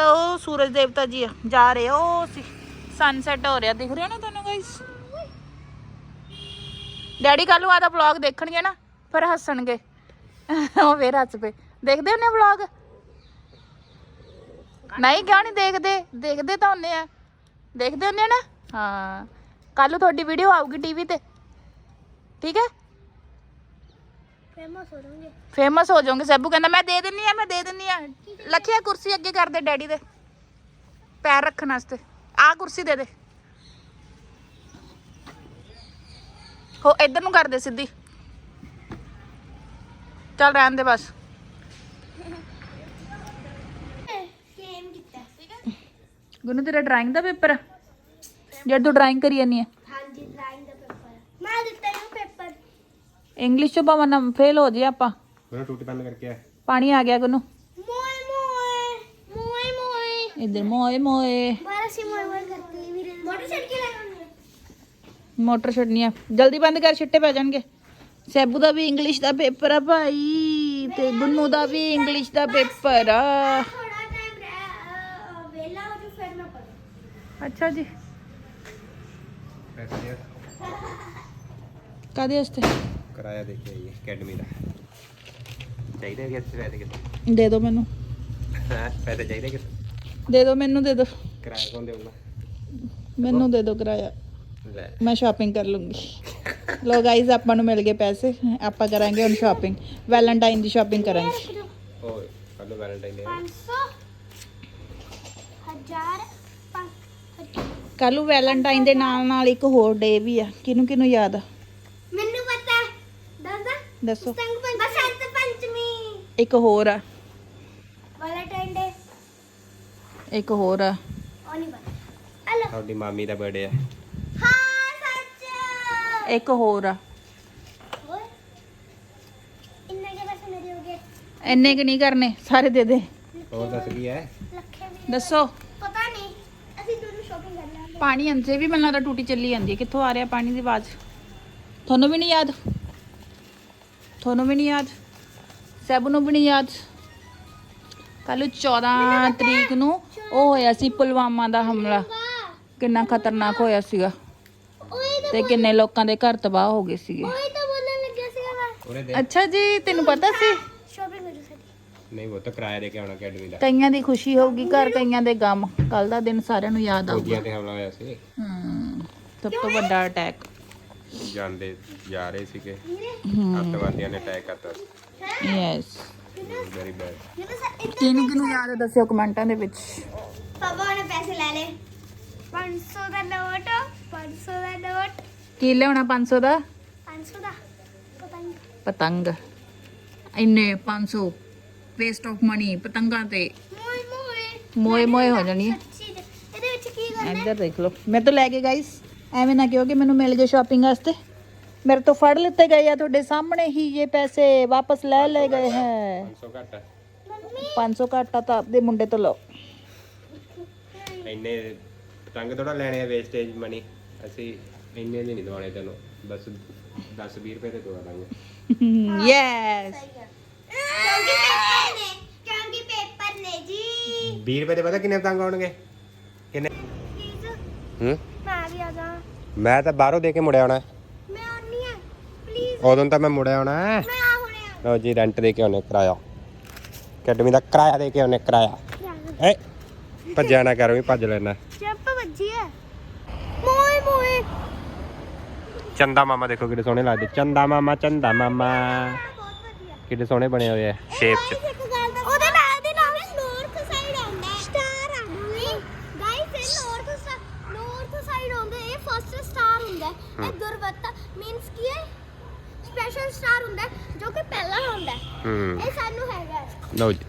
ਉਹ ਸੂਰਜ ਦੇਵਤਾ ਜੀ ਆ ਜਾ ਰਹੇ ਉਹ ਸਨਸੈਟ ਹੋ ਰਿਹਾ ਦਿਖ ਰਿਹਾ ਨਾ ਤੁਹਾਨੂੰ ਗਾਇਸ ਡੈਡੀ ਕੱਲ ਨੂੰ ਆਦਾ ਵਲੌਗ ਦੇਖਣਗੇ ਨਾ ਫਿਰ ਹੱਸਣਗੇ। ਉਹ ਫੇਰ ਹੱਸ ਪਏ। ਦੇਖਦੇ ਹੁੰਨੇ ਵਲੌਗ ਨਹੀਂ ਕਿਉਂ ਨਹੀਂ ਦੇਖਦੇ ਦੇਖਦੇ ਤਾਂ ਹੁੰਨੇ ਆ। ਦੇਖਦੇ ਹੁੰਨੇ ਆ ਨਾ? ਹਾਂ। ਕੱਲ ਤੁਹਾਡੀ ਵੀਡੀਓ ਆਊਗੀ ਟੀਵੀ ਤੇ। ਠੀਕ ਹੈ? ਫੇਮਸ ਹੋ ਜਾਵਾਂਗੇ ਫੇਮਸ ਹੋ ਜਾਓਗੇ। ਸਭੂ ਕਹਿੰਦਾ ਮੈਂ ਦੇ ਦਿੰਨੀ ਆ ਮੈਂ ਦੇ ਦਿੰਨੀ ਆ। ਲੱਖਿਆ ਕੁਰਸੀ ਅੱਗੇ ਕਰ ਦੇ ਡੈਡੀ ਦੇ। ਪੈਰ ਰੱਖਣ ਵਾਸਤੇ। ਆਹ ਕੁਰਸੀ ਦੇ ਦੇ। ਹੋ ਇੱਧਰ ਨੂੰ ਕਰ ਦੇ ਸਿੱਧੀ। ਚੱਲ ਰਹਿਣ ਦੇ ਬਸ। ਗੁਨੂੰ ਤੇਰਾ ਡਰਾਇੰਗ ਦਾ ਪੇਪਰ? ਜਿਹੜਾ ਤੂੰ ਡਰਾਇੰਗ ਕਰੀ ਜਾਨੀ ਹੈ ਹਾਂਜੀ ਡਰਾਇੰਗ ਦਾ ਪੇਪਰ। ਮੈਂ ਦਿੱਤਾ ਇਹਨੂੰ ਪੇਪਰ। ਇੰਗਲਿਸ਼ ਚ ਭਾਵੇਂ ਨਾ ਫੇਲ ਹੋ ਜੇ ਆਪਾਂ। ਮੈਨੂੰ ਟੂਟੀ ਬੰਦ ਕਰਕੇ ਆ। ਪਾਣੀ ਆ ਗਿਆ ਗੁਨੂੰ ਮੋਏ ਮੋਏ ਮੋਏ ਮੋਏ। ਇੱਧਰ ਮੋਏ ਮੋਏ। ਬਾਰਾ ਸੀ ਮੋਏ ਮੋਏ ਕਰਤੀ ਵੀਰੇ। ਮੋਟਰ ਛੜਕੇ ਲਾਉਣੀ ਮੋਟਰ ਛੱਡਣੀ ਆ। ਜਲਦੀ ਬੰਦ ਕਰ ਛਿੱਟੇ ਪੈ ਜਾਣਗੇ। ਸੈਬੂ ਦਾ ਵੀ ਇੰਗਲਿਸ਼ ਦਾ ਪੇਪਰ ਆ ਭਾਈ ਤੇ ਗੁੰਨੂ ਦਾ ਵੀ ਇੰਗਲਿਸ਼ ਦਾ ਪੇਪਰ ਆ ਥੋੜਾ ਟਾਈਮ ਵੇਲਾ ਹੋ ਜੂ ਫਿਰ ਮੈਂ ਪੜੂ ਅੱਛਾ ਜੀ। ਪੈਸੇ ਕਾਦੇ ਵਾਸਤੇ? ਕਿਰਾਇਆ ਦੇ ਕੇ ਆਈਏ ਅਕੈਡਮੀ ਦਾ। ਚਾਹੀਦਾ ਕਿ ਪੈਸੇ ਕਿੱਥੇ ਦੇ ਦਿਓ ਮੈਨੂੰ। ਹਾਂ? ਪੈਸੇ ਚਾਹੀਦੇ ਕਿ ਦੇ ਦਿਓ ਮੈਨੂੰ ਦੇ ਦਿਓ। ਕਿਰਾਇਆ ਕੌਣ ਦੇਊਗਾ? ਮੈਨੂੰ ਦੇ ਦਿਓ ਕਿਰਾਇਆ। ਲੈ। ਮੈਂ ਸ਼ਾਪਿੰਗ ਕਰ ਲੂੰਗੀ। ਲੋ ਗਾਈਜ਼ ਆਪਾਂ ਨੂੰ ਮਿਲ ਗਏ ਪੈਸੇ। ਆਪਾਂ ਕਰਾਂਗੇ ਹੁਣ ਸ਼ਾਪਿੰਗ ਵੈਲੈਂਟਾਈਨ ਦੀ ਸ਼ਾਪਿੰਗ ਕਰਾਂਗੇ। ਓਏ ਕੱਲ ਵੈਲੈਂਟਾਈਨ ਡੇ 500 ਹਜ਼ਾਰ ਕੱਲੂ ਵੈਲੈਂਟਾਈਨ ਦੇ ਨਾਲ ਨਾਲ ਇੱਕ ਹੋਰ ਡੇ ਵੀ ਆ। ਕਿਹਨੂੰ ਕਿਹਨੂੰ ਯਾਦ ਆ? ਮੈਨੂੰ ਪਤਾ। ਦੱਸੋ ਸੰਗ ਬਸੰਤ ਪੰਚਮੀ। ਇੱਕ ਹੋਰ ਆ। ਵੈਲੈਂਟਾਈਨ ਡੇ ਇੱਕ ਹੋਰ ਆ। ਉਹ ਨਹੀਂ ਪਤਾ। ਹਲੋ। ਤੁਹਾਡੀ ਮਾਮੀ ਦਾ ਬਰਥਡੇ ਆ। ਹਾਂ ਸੱਚ। ਇੱਕ ਹੋਰ ਆ। ਇੰਨੇ ਕੇ ਪੈਸੇ ਮੇਰੇ ਹੋ ਗਏ। ਇੰਨੇ ਕਿ ਨਹੀਂ ਕਰਨੇ ਸਾਰੇ ਦੇ ਦੇ। ਹੋਰ ਦੱਸ ਕੀ ਹੈ? ਲੱਖੇ ਵੀ ਦੱਸੋ ਪਤਾ ਨਹੀਂ ਅਸੀਂ ਦੋਨੋਂ ਸ਼ਾਪਿੰਗ ਕਰ ਲਾਂਗੇ ਪਾਣੀ ਅੰਸੇ ਵੀ ਮੈਨੂੰ ਲੱਗਦਾ ਟੂਟੀ ਚੱਲੀ ਜਾਂਦੀ ਹੈ। ਕਿੱਥੋਂ ਆ ਰਿਹਾ ਪਾਣੀ ਦੀ ਆਵਾਜ਼? ਤੁਹਾਨੂੰ ਵੀ ਨਹੀਂ ਯਾਦ? ਤੁਹਾਨੂੰ ਵੀ ਨਹੀਂ ਯਾਦ? ਸੈਬੂ ਨੂੰ ਵੀ ਨਹੀਂ ਯਾਦ? ਕੱਲ 14 ਤਰੀਕ ਨੂੰ ਉਹ ਹੋਇਆ ਸੀ ਪੁਲਵਾਮਾ ਦਾ ਹਮਲਾ। ਕਿੰਨਾ ਖਤਰਨਾਕ ਹੋਇਆ ਸੀਗਾ। ਤਾਂ ਕਿੰਨੇ ਲੋਕਾਂ ਦੇ ਘਰ ਤਬਾਹ ਹੋ ਗਏ ਸੀਗੇ। ਤਾਂ ਬੋਲਣ ਲੱਗਿਆ ਅੱਛਾ ਜੀ ਤੈਨੂੰ ਪਤਾ ਸੀ? ਨਹੀਂ ਉਹ ਤਾਂ ਕਿਰਾਇਆ ਦੇ ਕੇ ਆਉਣਾ ਅਕੈਡਮੀ ਦਾ। ਕਈਆਂ ਦੀ ਖੁਸ਼ੀ ਹੋਊਗੀ ਘਰ ਕਈਆਂ ਦੇ ਗਮ। ਕੱਲ ਦਾ ਦਿਨ ਸਾਰਿਆਂ ਨੂੰ ਯਾਦ ਆਊਗਾ। ਫੌਜੀਆਂ ਤੇ ਹਮਲਾ ਹੋਇਆ ਸੀ। ਹਮ, ਸਭ ਤੋਂ ਵੱਡਾ ਅਟੈਕ ਜਾਂਦੇ ਜਾ ਰਹੇ ਸੀਗੇ। ਅੱਤਵਾਦੀਆਂ ਨੇ ਅਟੈਕ ਕਰਤਾ ਯੈਸ ਵੈਰੀ ਬੈਡ ਜਦੋਂ ਸਾ ਕਿਹਨੂੰ ਕਿਹਨੂੰ ਯਾਦ ਹੈ ਦੱਸਿਓ ਕਮੈਂਟਾਂ ਦੇ ਵਿੱਚ। ਪਾਪਾ ਨੇ ਪੈਸੇ ਲੈ ਲਏ। 500 ਦਾ ਨੋਟ 500 ਦਾ ਨੋਟ ਕੀ ਲਿਆਉਣਾ 500 ਦਾ? 500 ਦਾ। ਪਤਾ ਨਹੀਂ ਪਤੰਗ। ਇੰਨੇ 500 ਵੇਸਟ ਆਫ ਮਨੀ ਪਤੰਗਾਂ ਤੇ। ਮੋਏ ਮੋਏ। ਮੋਏ ਮੋਏ ਹੋ ਜਾਣੀ ਹੈ। ਇਹਦੇ ਵਿੱਚ ਕੀ ਕਰਨਾ ਇੱਧਰ ਦੇਖ ਲਓ। ਮੈਂ ਤਾਂ ਲੈ ਕੇ ਗਾਈਸ ਐਵੇਂ ਨਾ ਕਿਹੋ ਕਿ ਮੈਨੂੰ ਮਿਲ ਗਏ ਸ਼ਾਪਿੰਗ ਵਾਸਤੇ। ਮੇਰੇ ਤੋਂ ਫੜ ਲਿੱਤੇ ਗਏ ਆ ਤੁਹਾਡੇ ਸਾਹਮਣੇ ਹੀ ਇਹ ਪੈਸੇ। ਵਾਪਸ ਲੈ ਲਏ ਗਏ ਹੈ। 500 ਘੱਟ ਹੈ 500 ਘਾਟਾ ਤਾਂ ਆਪਦੇ ਮੁੰਡੇ ਤੋਂ ਲਓ। ਇੰਨੇ ਪਤੰਗ ਥੋੜਾ ਲੈਣੇ ਆ ਵੇਸਟੇਜ ਮਨੀ ਅਸੀਂ ਇੰਨੇ ਦੇ ਨਹੀਂ ਦਵਾਣੇ ਤੈਨੂੰ। ਬਸ 10 20 ਰੁਪਏ ਦੇ ਦਵਾ ਦਾਂਗੇ। ਯੈਸ ਕਿਉਂਕਿ ਪੇਪਰ ਨੇ ਕਿਉਂਕਿ ਪੇਪਰ ਨੇ ਜੀ। 20 ਰੁਪਏ ਦੇ ਪਤਾ ਕਿੰਨੇ ਪਤੰਗ ਆਉਣਗੇ? ਕਿੰਨੇ? ਪਲੀਜ਼ ਹੂੰ? ਮੈਂ ਵੀ ਆ ਜਾ। ਮੈਂ ਤਾਂ ਬਾਹਰੋਂ ਦੇ ਕੇ ਮੁੜਿਆ ਆਉਣਾ। ਮੈਂ ਆਉਣੀ ਆ ਪਲੀਜ਼ ਉਦੋਂ ਤਾਂ ਮੈਂ ਮੁੜਿਆ ਆਉਣਾ। ਮੈਂ ਆ ਹੁਣੇ ਆ। ਲਓ ਜੀ ਰੈਂਟ ਦੇ ਕੇ ਆਉਣੇ ਕਿਰਾਇਆ। ਅਕੈਡਮੀ ਦਾ ਕਿਰਾਇਆ ਦੇ ਕੇ ਆਉਣੇ ਕਿਰਾਇਆ। ਏ ਭੱਜਿਆ ਨਾ ਕਰ ਵੀ ਭੱਜ ਲੈਣਾ। ਜੰਪ ਵੱਜੀ ਹੈ ਮੋਏ ਮੋਏ। ਚੰਦਾ ਮਾਮਾ ਦੇਖੋ ਕਿੱਡੇ ਸੋਹਣੇ ਲੱਗਦੇ। ਚੰਦਾ ਮਾਮਾ ਚੰਦਾ ਮਾਮਾ। ਕਿੱਡੇ ਸੋਹਣੇ ਬਣੇ ਹੋਏ ਆ। ਸ਼ੇਪ ਚ। ਉਹਦੇ ਨਾਲ ਦੇ ਨਾਲ ਨਾਰਥ ਸਾਈਡ ਆਉਂਦਾ ਸਟਾਰ ਆਉਂਦਾ ਹੈ ਗਾਇਸ ਇਹ। ਨਾਰਥ ਨਾਰਥ ਸਾਈਡ ਆਉਂਦਾ ਇਹ ਫਸਟ ਸਟਾਰ ਹੁੰਦਾ। ਇਹ ਦੁਰਵਤਾ ਮੀਨਸ ਕੀ ਹੈ? ਸਪੈਸ਼ਲ ਸਟਾਰ ਹੁੰਦਾ ਹੈ, ਜੋ ਕਿ ਪਹਿਲਾ ਹੁੰਦਾ ਇਹ ਸਾਨੂੰ ਹੈਗਾ। ਲਓ ਜੀ।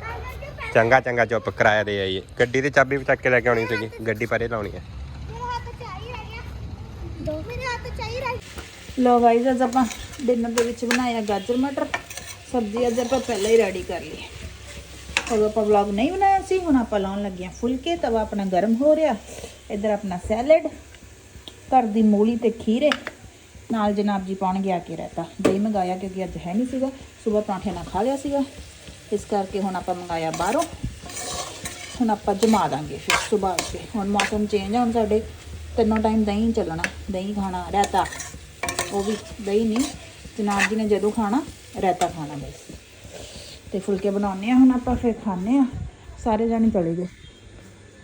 ਚੰਗਾ ਚੰਗਾ ਚੁੱਪ ਕਿਰਾਇਆ ਦੇ ਆਈਏ ਗੱਡੀ ਦੀ ਚਾਬੀ ਵੀ ਚੱਕ ਕੇ ਲੈ ਕੇ ਆਉਣੀ ਸੀਗੀ। ਗੱਡੀ ਪਰੇ ਲਾਉਣੀ ਹੈ। ਮੇਰੇ ਹੱਥ ਚ ਆਈ ਰਹਿ ਗਿਆ ਦੋ ਮੇਰੇ ਹੱਥ ਚ ਆਈ ਰਹਿ ਲੋ ਗਾਈਜ਼ ਅੱਜ ਆਪਾਂ ਡਿਨਰ ਦੇ ਵਿੱਚ ਬਣਾਇਆ ਗਾਜਰ ਮਟਰ। ਸਬਜ਼ੀ ਅੱਜ ਆਪਾਂ ਪਹਿਲਾਂ ਹੀ ਰੈਡੀ ਕਰ ਲਈ ਉਦੋਂ ਆਪਾਂ ਵਲੌਗ ਨਹੀਂ ਬਣਾਇਆ ਸੀ, ਹੁਣ ਆਪਾਂ ਲਾਉਣ ਲੱਗੇ ਹਾਂ ਫੁਲਕੇ, ਤਵਾ ਆਪਣਾ ਗਰਮ ਹੋ ਰਿਹਾ। ਇੱਧਰ ਆਪਣਾ ਸੈਲਡ ਘਰ ਦੀ ਮੂਲੀ ਤੇ ਖੀਰੇ। ਨਾਲ ਜਨਾਬ ਜੀ ਪਾਉਣਗੇ ਆ ਕੇ ਰਹਿਤਾ ਦਹੀਂ ਮੰਗਾਇਆ ਕਿਉਂਕਿ ਅੱਜ ਹੈ ਨਹੀਂ ਸੀਗਾ। ਸਵੇਰ ਪਰਾਂਠੇ ਨਾਲ ਖਾ ਲਿਆ ਸੀਗਾ। ਇਸ ਕਰਕੇ ਹੁਣ ਆਪਾਂ ਮੰਗਾਇਆ ਬਾਹਰੋਂ। ਹੁਣ ਆਪਾਂ ਜਮਾ ਦਾਂਗੇ ਫਿਰ ਸੁਬਾਹ ਕੇ ਹੁਣ ਮੌਸਮ ਚੇਂਜ ਆ, ਹੁਣ ਸਾਡੇ ਤਿੰਨੋਂ ਟਾਈਮ ਦਹੀਂ ਚੱਲਣਾ। ਦਹੀਂ ਖਾਣਾ ਰਹਿਤਾ ਉਹ ਵੀ ਦਹੀਂ ਨਹੀਂ। ਜਨਾਬ ਜੀ ਨੇ ਜਦੋਂ ਖਾਣਾ ਰਾਇਤਾ ਖਾਣਾ ਬਸ। ਤੇ ਫੁਲਕੇ ਬਣਾਉਣੇ ਆ ਹੁਣ ਆਪਾਂ ਫਿਰ ਖਾਣੇ ਆ ਸਾਰੇ ਜਾਣੇ ਚਲੇ ਗਏ।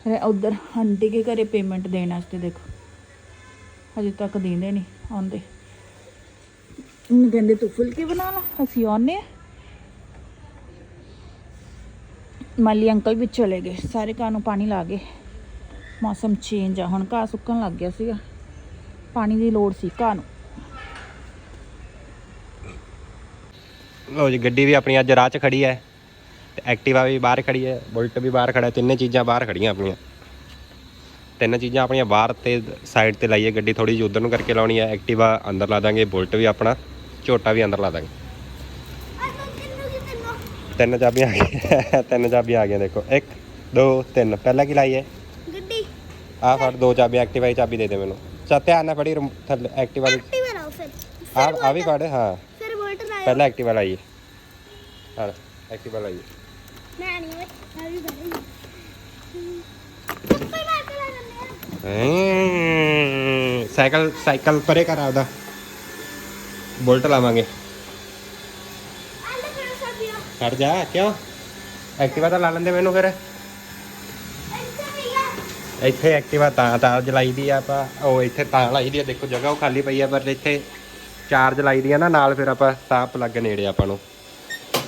ਫਿਰ ਉਧਰ ਆਂਟੀ ਕੇ ਘਰੇ ਪੇਮੈਂਟ ਦੇਣ ਵਾਸਤੇ ਦੇਖੋ। ਹਜੇ ਤੱਕ ਦਿੰਦੇ ਨਹੀਂ ਆਉਂਦੇ। ਉਹਨੂੰ ਕਹਿੰਦੇ, ਤੂੰ ਫੁਲਕੇ ਬਣਾ ਲਾ, ਅਸੀਂ ਆਉਨੇ ਆ ਮਾਲੀ ਅੰਕਲ ਵੀ ਚਲੇ ਗਏ। ਸਾਰੇ ਘਾਹ ਨੂੰ ਪਾਣੀ ਲਾ ਗਏ ਮੌਸਮ ਚੇਂਜ ਆ। ਹੁਣ ਘਾਹ ਸੁੱਕਣ ਲੱਗ ਗਿਆ ਸੀਗਾ। ਪਾਣੀ ਦੀ ਲੋੜ ਸੀ ਘਾਹ ਨੂੰ। ਲੋ ਜੀ ਗੱਡੀ ਵੀ ਆਪਣੀ ਅੱਜ ਰਾਹ 'ਚ ਖੜੀ ਹੈ ਤੇ ਐਕਟਿਵਾ ਵੀ ਬਾਹਰ ਖੜੀ ਹੈ ਬੁਲਟ ਵੀ ਬਾਹਰ ਖੜਾ ਤਿੰਨੇ ਚੀਜ਼ਾਂ ਬਾਹਰ ਖੜੀਆਂ ਆਪਣੀਆਂ। ਤਿੰਨ ਚੀਜ਼ਾਂ ਆਪਣੀਆਂ ਬਾਹਰ ਤੇ ਸਾਈਡ ਤੇ ਲਾਈਏ ਗੱਡੀ ਥੋੜੀ ਜਿਹੀ ਉਧਰ ਨੂੰ ਕਰਕੇ ਲਾਉਣੀ ਹੈ ਐਕਟਿਵਾ ਅੰਦਰ ਲਾ ਦਾਂਗੇ ਬੁਲਟ ਵੀ ਆਪਣਾ ਝੋਟਾ ਵੀ ਅੰਦਰ ਲਾ ਦਾਂਗੇ। ਤੈਨੂੰ ਚਾਬੀਆਂ ਆ ਗਈਆਂ ਤਿੰਨ ਚਾਬੀਆਂ ਆ ਗਈਆਂ ਦੇਖੋ 1 2 3 ਪਹਿਲਾਂ ਕੀ ਲਾਈਏ ਗੱਡੀ। ਆ ਫੜ ਦੋ ਚਾਬੀਆਂ ਐਕਟਿਵਾ ਦੀ ਚਾਬੀ ਦੇ ਦੇ ਮੈਨੂੰ। ਚਾ ਧਿਆਨ ਨਾਲ ਫੜੀ ਥੱਲੇ ਐਕਟਿਵਾ ਦੀ ਐਕਟਿਵ ਫਿਰ। ਆ ਆ ਵੀ ਫੜ ਹਾਂ। ਪਹਿਲਾਂ ਐਕਟਿਵਾ ਲਾਈਏ ਹਾਂ ਐਕਟਿਵਾ ਲਾਈਏ ਮੈਂ ਨਹੀਂ ਮੈਂ ਵੀ ਬੈਠੀ ਉੱਪਰ ਮਾਰ ਕੇ ਲਾ ਦਿੰਦੇ ਆ। ਹਮ, ਸਾਈਕਲ ਸਾਈਕਲ ਪਰੇ ਕਰ ਆਪਦਾ। ਬੁਲਟ ਲਾਵਾਂਗੇ। ਹਟ ਜਾ ਕਿਉਂ? ਐਕਟਿਵਾ ਤਾਂ ਲਾ ਲੈਂਦੇ ਮੈਨੂੰ ਫਿਰ। ਇੱਥੇ ਐਕਟਿਵਾ ਤਾਂ ਤਾਂ ਜਲਾਈ ਦੀ ਆ ਆਪਾਂ। ਉਹ ਇੱਥੇ ਤਾਂ ਲਾਈ ਦੀ ਆ ਦੇਖੋ ਜਗ੍ਹਾ ਉਹ ਖਾਲੀ ਪਈ ਆ ਪਰ ਇੱਥੇ ਚਾਰਜ ਲਾਈ ਦੀ ਆ ਨਾ ਨਾਲ ਫਿਰ ਆਪਾਂ ਤਾਂ ਪਲੱਗ ਨੇੜੇ ਆਪਾਂ ਨੂੰ।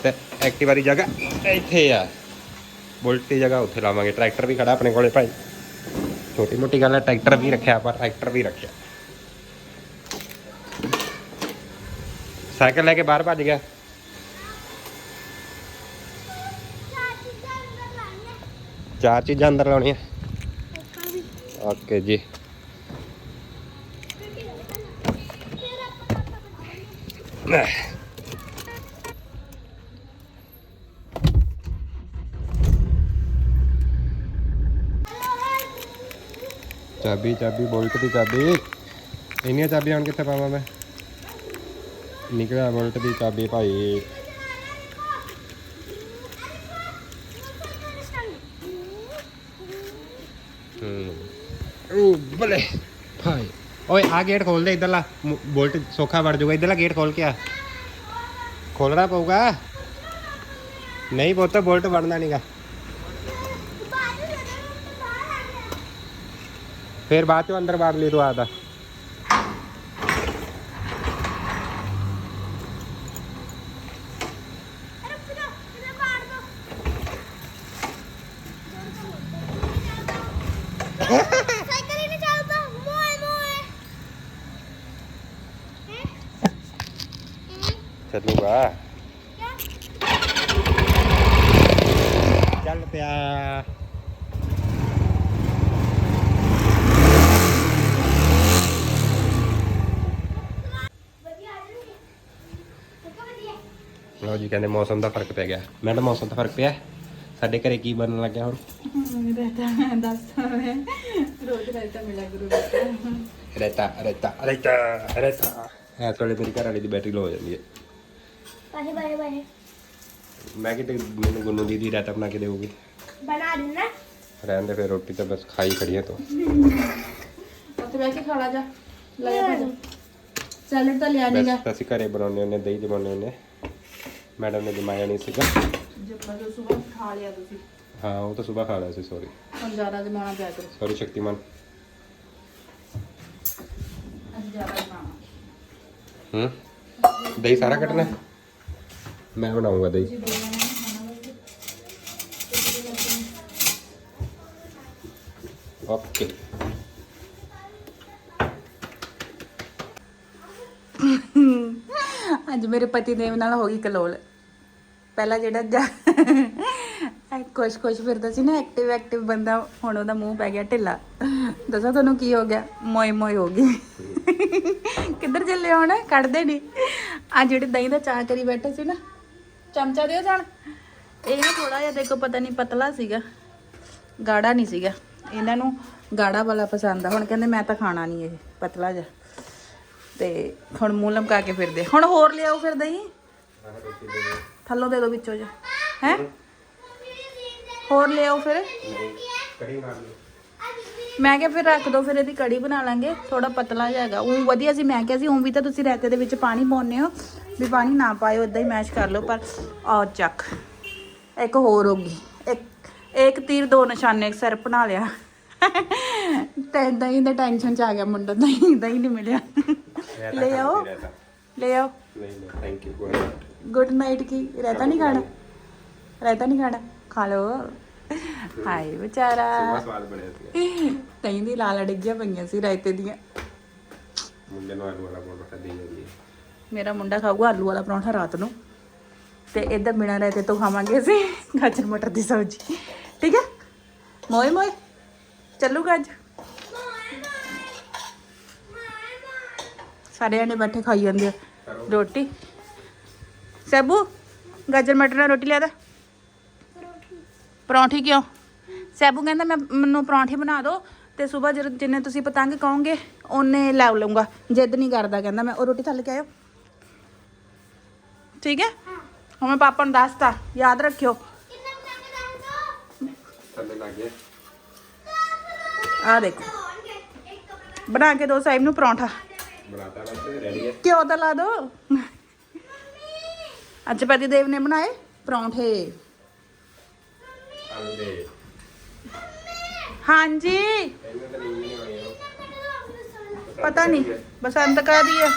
ਤੇ ਐਕਟਿਵਾ ਦੀ ਜਗ੍ਹਾ ਇੱਥੇ ਆ। ਬੁਲਟ ਦੀ ਜਗ੍ਹਾ ਉੱਥੇ ਲਾਵਾਂਗੇ। ਟਰੈਕਟਰ ਵੀ ਖੜਾ ਆਪਣੇ ਕੋਲੇ ਭਾਈ। ਛੋਟੀ ਮੋਟੀ ਗੱਲ ਹੈ ਟਰੈਕਟਰ ਵੀ ਰੱਖਿਆ ਆਪਾਂ ਟਰੈਕਟਰ ਵੀ ਰੱਖਿਆ। ਸਾਈਕਲ ਲੈ ਕੇ ਬਾਹਰ ਭੱਜ ਗਿਆ। ਚਾਰ ਚੀਜ਼ਾਂ ਅੰਦਰ ਲਾਉਣੀਆਂ। ਓਕੇ ਜੀ ਫਿਰ ਆਪਾਂ ਪਾਪਾ ਚਾਬੀ ਚਾਬੀ ਬੋਲਟ ਦੀ ਚਾਬੀ ਇੰਨੀਆਂ ਚਾਬੀਆਂ ਹੁਣ ਕਿੱਥੇ ਪਾਵਾਂ ਮੈਂ ਨਿਕਲਿਆ ਬੋਲਟ ਦੀ ਚਾਬੀ ਭਾਈ ਹੂੰ ਉਹ ਬਲੇ ਭਾਈ ਓਏ ਆ ਗੇਟ ਖੋਲ ਦੇ ਇਧਰਲਾ। ਬੋਲਟ ਸੌਖਾ ਵੜ ਜਾਊਗਾ। ਇਧਰਲਾ ਗੇਟ ਖੋਲ ਕੇ ਆ। ਖੋਲਣਾ ਪਊਗਾ। ਨਹੀਂ ਪੁੱਤ, ਬੋਲਟ ਵੜਨਾ ਨਹੀਂਗਾ ਫਿਰ ਬਾਅਦ ਚੋਂ ਅੰਦਰ ਵਾੜ ਲਈ ਤੂੰ ਆਦਾ ਸਾਈਕਲ ਹੀ ਨਹੀਂ ਚੱਲਦਾ ਮੋਏ ਮੋਏ ਚੱਲੂਗਾ ਚੱਲ ਪਿਆ ਵਧੀਆ ਆ ਜਾਣਗੇ ਕਿੱਥੇ ਵਧੀਆ ਲਓ ਜੀ ਕਹਿੰਦੇ ਮੌਸਮ ਦਾ ਫ਼ਰਕ ਪੈ ਗਿਆ ਮੈਂ ਤਾਂ ਮੌਸਮ ਦਾ ਫ਼ਰਕ ਪਿਆ ਸਾਡੇ ਘਰੇ ਕੀ ਬਣਨ ਲੱਗਿਆ ਹੁਣ ਰਹਿਤਾ ਦੱਸ ਰੋਜ਼ ਰਹਿਤਾ ਮਿਲਿਆ ਗੁਰੂ ਬੇਟਾ ਰੇਤਾ ਰੇਤਾ ਰੇਤਾ ਰੇਤਾ ਐਸ ਵੇਲੇ ਮੇਰੀ ਘਰ ਵਾਲੀ ਦੀ ਬੈਟਰੀ ਲੋ ਹੋ ਜਾਂਦੀ ਹੈ ਬਾਏ ਬਾਏ ਬਾਏ ਮੈਂ ਕਿਤੇ ਮੈਨੂੰ ਗੁੰਨੂ ਦੀਦੀ ਰਾਇਤਾ ਬਣਾ ਕੇ ਦੇਊਗੀ ਬਣਾ ਦੇਣਾ ਰਹਿਣ ਦੇ ਫਿਰ ਰੋਟੀ ਤਾਂ ਬਸ ਖਾਈ ਖੜੀ ਹੈ ਤੂੰ। ਉੱਥੇ ਬਹਿ ਕੇ ਖਾਲਾ ਜਾ। ਲੈ ਜਾ ਸੈਲਡ ਤਾਂ ਲਿਆ ਨਹੀਂਗਾ ਬਸ ਅਸੀਂ ਘਰੇ ਬਣਾਉਂਦੇ ਹੁੰਦੇ ਦਹੀਂ ਜਮਾਉਂਦੇ ਹੁੰਦੇ। ਮੈਡਮ ਨੇ ਜਮਾਇਆ ਨਹੀਂ ਸੀਗਾ। ਜੱਪਾ ਜੋ ਸੁਬਹ ਖਾ ਲਿਆ ਤੁਸੀਂ। ਹਾਂ ਉਹ ਤਾਂ ਸਵੇਰ ਖਾ ਲਿਆ ਸੀ ਸੌਰੀ ਹੁਣ ਜ਼ਿਆਦਾ ਜਮਾਉਣਾ ਪਿਆ ਕਰੋ। ਸੌਰੀ ਸ਼ਕਤੀਮਾਨ। ਅਸੀਂ ਜ਼ਿਆਦਾ ਜਮਾਉਣਾ। ਹੂੰ? ਦਹੀਂ ਸਾਰਾ ਕੱਟਣਾ? ਹੈ? ਮੈਂ ਬਣਾਉਂਗਾ ਦਹੀਂ। ਓਕੇ ਅੱਜ ਮੇਰੇ ਪਤੀ ਦੇਵ ਨਾਲ ਹੋ ਗਈ ਕਲੋਲ। ਪਹਿਲਾਂ ਜਿਹੜਾ ਜਾ ਕੁਛ ਕੁਛ ਫਿਰਦਾ ਸੀ ਨਾ ਐਕਟਿਵ ਐਕਟਿਵ ਬੰਦਾ, ਹੁਣ ਉਹਦਾ ਮੂੰਹ ਪੈ ਗਿਆ ਢਿੱਲਾ। ਦੱਸੋ ਤੁਹਾਨੂੰ ਕੀ ਹੋ ਗਿਆ? ਮੋਏ ਮੋਏ ਹੋ ਗਈ। ਕਿੱਧਰ ਚੱਲੇ ਹੁਣ? ਕੱਢਦੇ ਨਹੀਂ ਆ ਜਿਹੜੇ ਦਹੀਂ ਦਾ ਚਾਹ ਕਰੀ ਬੈਠੇ ਸੀ ਨਾ, ਚਮਚਾ ਦਿਓ ਜਾਣ। ਇਹ ਨਾ ਥੋੜਾ ਜਿਹਾ ਦੇਖੋ, ਪਤਾ ਨਹੀਂ ਪਤਲਾ ਸੀਗਾ। ਗਾੜਾ ਨਹੀਂ ਸੀਗਾ। ਇਹਨਾਂ ਨੂੰ ਗਾੜਾ ਵਾਲਾ ਪਸੰਦ ਆ। ਹੁਣ ਕਹਿੰਦੇ ਮੈਂ ਤਾਂ ਖਾਣਾ ਨਹੀਂ ਇਹ, ਪਤਲਾ ਜਿਹਾ। ਤੇ ਹੁਣ ਮੂੰਹ ਲਮਕਾ ਕੇ ਫਿਰਦੇ ਹੁਣ ਹੋਰ ਲਿਆਓ ਫਿਰ ਦਹੀਂ। ਥੱਲੋਂ ਦੇ ਦੋ ਵਿੱਚੋਂ ਜਾ ਹੈ? ਹੋਰ ਲਿਆਓ ਫਿਰ। ਮੈਂ ਕਿਹਾ ਫਿਰ ਰੱਖ ਦੋ, ਫਿਰ ਇਹਦੀ ਕੜੀ ਬਣਾ ਲਾਂਗੇ। ਥੋੜਾ ਪਤਲਾ ਜਿਹਾ ਹੈਗਾ। ਉਹ ਵਧੀਆ ਸੀ, ਮੈਂ ਕਿਹਾ ਸੀ ਉਹ ਵੀ ਤਾਂ ਤੁਸੀਂ ਰਾਇਤੇ ਦੇ ਵਿੱਚ ਪਾਣੀ ਪਾਉਂਦੇ ਹੋ। ਵੀ ਪਾਣੀ ਨਾ ਪਾਇਓ ਇਦਾਂ ਹੀ ਮੈਸ਼ ਕਰ ਲਓ। ਪਰ ਔਰ ਚੱਕ। ਇੱਕ ਹੋਰ ਹੋ ਗਈ। ਇੱਕ ਤੀਰ ਦੋ ਨਿਸ਼ਾਨੇ ਸਿਰ ਬਣਾ ਲਿਆ। ਤੇ ਦਹੀਂ ਦੇ ਟੈਨਸ਼ਨ ਚ ਆ ਗਿਆ ਮੁੰਡਾ ਦਹੀਂ ਦਹੀਂ ਨਹੀਂ ਮਿਲਿਆ। ਲੈ ਆਓ ਲੈ ਆਓ ਨਹੀਂ ਨਹੀਂ ਥੈਂਕ ਯੂ ਕੋਈ ਨਹੀਂ ਗੁੱਡ ਨਾਈਟ ਕੀ? ਰਹਿਤਾ ਨਹੀਂ ਖਾਣਾ? ਰਹਿਤਾ ਨਹੀਂ ਖਾਣਾ? ਖਾ ਲਓ। ਹਾਏ ਵਿਚਾਰਾ। ਸਵਾਦ ਬਣਿਆ ਸੀ ਦਹੀਂ ਦੀ ਲਾਲ ਡਿੱਗੀਆਂ ਪਈਆਂ ਸੀ ਰਾਇਤੇ ਦੀਆਂ। ਮੁੰਡੇ ਨੂੰ ਆਲੂ ਵਾਲਾ ਪਰੌਂਠਾ ਦੇ ਜਾਂਦੀ ਹੈ ਮੇਰਾ ਮੁੰਡਾ ਖਾਊਗਾ ਆਲੂ ਵਾਲਾ ਪਰੌਂਠਾ ਰਾਤ ਨੂੰ। ਤੇ ਇਧਰ ਬਿਨਾ ਰਹਿਤੇ ਤੋਂ ਖਾਵਾਂਗੇ ਅਸੀਂ ਗਾਜਰ ਮਟਰ ਦੀ ਸਬਜ਼ੀ। ਠੀਕ ਹੈ? ਮੋਏ ਮੋਏ। ਚੱਲੂਗਾ ਅੱਜ। ਸਾਰੇ ਜਣੇ ਬੈਠੇ ਖਾਈ ਜਾਂਦੇ ਆ। ਰੋਟੀ। ਸੈਬੂ, ਗਾਜਰ, ਮਟਰ ਨਾਲ ਰੋਟੀ ਲਿਆ ਦਾ। ਪਰੌਂਠੀ ਕਿਉਂ? ਸੈਬੂ ਕਹਿੰਦਾ ਮੈਂ, ਮੈਨੂੰ ਪਰੌਂਠੀ ਬਣਾ ਦਿਓ ਤੇ ਸਵੇਰ ਜਦੋਂ ਜਿੰਨੇ ਤੁਸੀਂ ਪਤੰਗ ਕਹੋਗੇ ਉਹਨੇ ਲੈ ਲਊਂਗਾ। ਜਿੱਦ ਨਹੀਂ ਕਰਦਾ ਕਹਿੰਦਾ ਮੈਂ। ਉਹ ਰੋਟੀ ਥੱਲੇ ਕੇ ਆਇਓ ਠੀਕ ਹੈ? ਹੁਣ ਮੈਂ ਪਾਪਾ ਨੂੰ ਦੱਸਤਾ। ਯਾਦ ਰੱਖਿਓ। ਦੋ ਥੱਲੇ ਲੱਗ ਗਏ ਆ ਦੇਖੋ ਹੋਣਗੇ ਇੱਕ ਪਤੰਗ ਬਣਾ ਕੇ ਦੋ ਸਾਹਿਬ ਨੂੰ ਪਰੌਂਠਾ ਬਣਾਤਾ ਬਸ ਰੈਡੀ ਹੈ ਘਿਓ ਤਾਂ ਲਾ ਦੋ ਅੱਜ ਪਤੀ ਦੇਵ ਨੇ ਬਣਾਏ ਪਰੌਂਠੇ ਆਲੂ ਦੇ ਹਾਂਜੀ ਇਹਨਾਂ ਤਾਂ ਨੀਂਦ ਨਹੀਂ ਆਉਣੀ ਉਹ ਪਤਾ ਨਹੀਂ ਬਸੰਤ ਕਾਦੀ ਹੈ